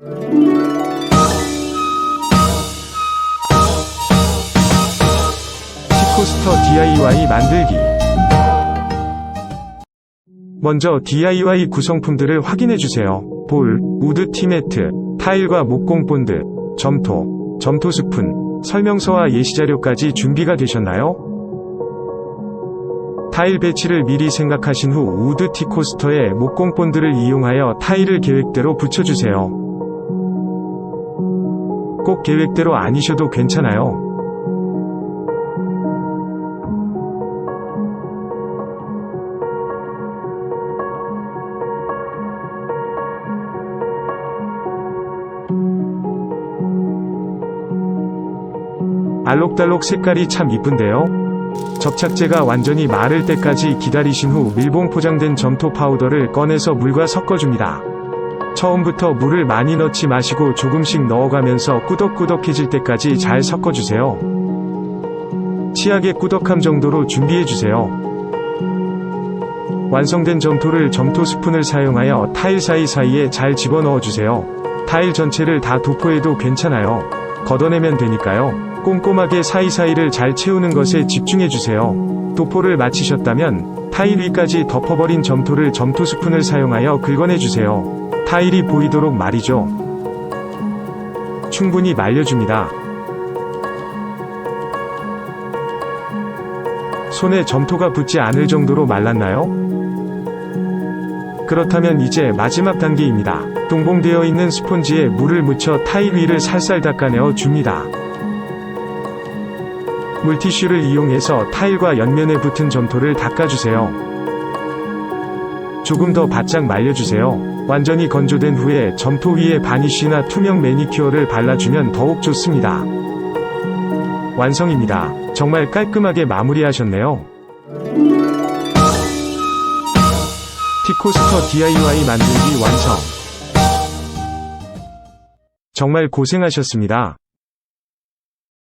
티코스터 DIY 만들기 먼저 DIY 구성품들을 확인해주세요. 볼, 우드 티매트, 타일과 목공 본드, 점토, 점토 스푼, 설명서와 예시자료까지 준비가 되셨나요? 타일 배치를 미리 생각하신 후 우드 티코스터에 목공 본드를 이용하여 타일을 계획대로 붙여주세요. 꼭 계획대로 아니셔도 괜찮아요. 알록달록 색깔이 참 이쁜데요? 접착제가 완전히 마를 때까지 기다리신 후 밀봉 포장된 점토 파우더를 꺼내서 물과 섞어줍니다. 처음부터 물을 많이 넣지 마시고 조금씩 넣어가면서 꾸덕꾸덕해질 때까지 잘 섞어주세요. 치약의 꾸덕함 정도로 준비해주세요. 완성된 점토를 점토 스푼을 사용하여 타일 사이사이에 잘 집어넣어주세요. 타일 전체를 다 도포해도 괜찮아요. 걷어내면 되니까요. 꼼꼼하게 사이사이를 잘 채우는 것에 집중해주세요. 도포를 마치셨다면 타일 위까지 덮어버린 점토를 점토 스푼을 사용하여 긁어내주세요. 타일이 보이도록 말이죠. 충분히 말려줍니다. 손에 점토가 붙지 않을 정도로 말랐나요? 그렇다면 이제 마지막 단계입니다. 동봉되어 있는 스폰지에 물을 묻혀 타일 위를 살살 닦아내어 줍니다. 물티슈를 이용해서 타일과 옆면에 붙은 점토를 닦아주세요. 조금 더 바짝 말려주세요. 완전히 건조된 후에 점토 위에 바니쉬나 투명 매니큐어를 발라주면 더욱 좋습니다. 완성입니다. 정말 깔끔하게 마무리하셨네요. 티코스터 DIY 만들기 완성. 정말 고생하셨습니다.